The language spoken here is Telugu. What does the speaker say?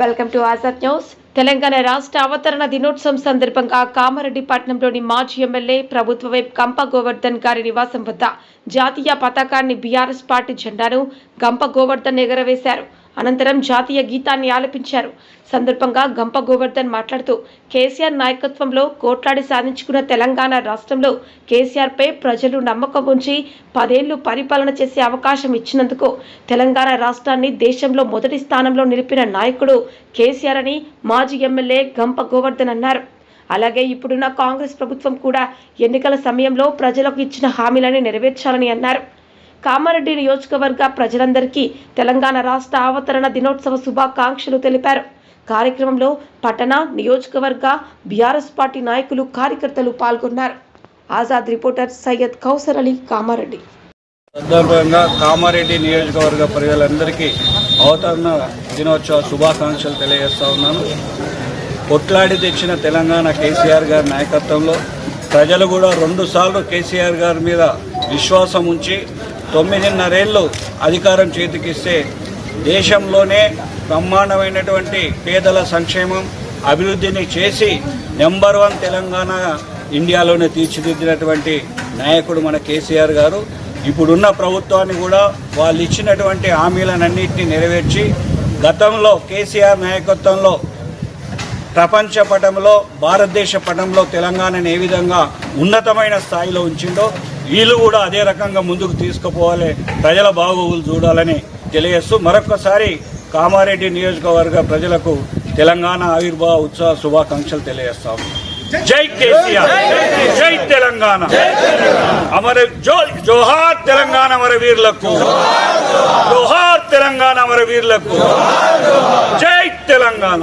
Welcome to Azad news. Telangana రాష్ట్ర అవతరణ దినోత్సవం సందర్భంగా కామారెడ్డిపట్నంలోని మాజీ ఎమ్మెల్యే ప్రభుత్వ వైపు గంప గోవర్ధన్ గారి నివాసం వద్ద జాతీయ పతాకాన్ని బీఆర్ఎస్ పార్టీ జెండాను గంప గోవర్ధన్ ఎగరవేశారు. అనంతరం జాతీయ గీతాన్ని ఆలపించారు. సందర్భంగా గంప గోవర్ధన్ మాట్లాడుతూ కేసీఆర్ నాయకత్వంలో కోట్లాడి సాధించుకున్న తెలంగాణ రాష్ట్రంలో కేసీఆర్పై ప్రజలు నమ్మకం ఉంచి పదేళ్ళు పరిపాలన చేసే అవకాశం ఇచ్చినందుకు తెలంగాణ రాష్ట్రాన్ని దేశంలో మొదటి స్థానంలో నిలిపిన నాయకుడు కేసీఆర్ అని మాజీ ఎమ్మెల్యే గంప గోవర్ధన్ అన్నారు. అలాగే ఇప్పుడున్న కాంగ్రెస్ ప్రభుత్వం కూడా ఎన్నికల సమయంలో ప్రజలకు ఇచ్చిన హామీలని నెరవేర్చాలని అన్నారు. కామారెడ్డి నియోజకవర్గ ప్రజలందరికీ తెలంగాణ రాష్ట్ర అవతరణ దినోత్సవ శుభాకాంక్షలు తెలిపారు. కార్యక్రమంలో పట్టణ నియోజకవర్గ బీఆర్ఎస్ పార్టీ నాయకులు కార్యకర్తలు పాల్గొన్నారు. ఆజాద్ రిపోర్టర్ సయ్యద్ కౌసర్ అలీ కామారెడ్డి. సందర్భంగా కామారెడ్డి నియోజకవర్గ ప్రజలందరికీ అవతరణ దినోత్సవ శుభాకాంక్షలు తెలియజేస్తా ఉన్నాను. కొట్లాడి తెచ్చిన తెలంగాణ కేసీఆర్ గారి నాయకత్వంలో ప్రజలు కూడా రెండుసార్లు కేసీఆర్ గారి మీద విశ్వాసం ఉంచి తొమ్మిదిన్నరేళ్ళు అధికారం చేతికిస్తే దేశంలోనే బ్రహ్మాండమైనటువంటి పేదల సంక్షేమం అభివృద్ధిని చేసి నెంబర్ వన్ తెలంగాణ ఇండియాలోనే తీర్చిదిద్దినటువంటి నాయకుడు మన కేసీఆర్ గారు. ఇప్పుడున్న ప్రభుత్వాన్ని కూడా వాళ్ళు ఇచ్చినటువంటి హామీలనన్నింటినీ నెరవేర్చి గతంలో కేసీఆర్ నాయకత్వంలో ప్రపంచ పటంలో భారతదేశ పటంలో తెలంగాణను ఏ విధంగా ఉన్నతమైన స్థాయిలో ఉంచిందో వీళ్ళు కూడా అదే రకంగా ముందుకు తీసుకుపోవాలి. ప్రజల బాగోగులు చూడాలని తెలియజేస్తూ మరొకసారి కామారెడ్డి నియోజకవర్గ ప్రజలకు తెలంగాణ ఆవిర్భావ ఉత్సవ శుభాకాంక్షలు తెలియజేస్తాం. జై కేసీఆర్. జై తెలంగాణ. అమర జో జోహార్ తెలంగాణ అమర వీరులకు. జోహార్ తెలంగాణ అమర వీరులకు. జై తెలంగాణ.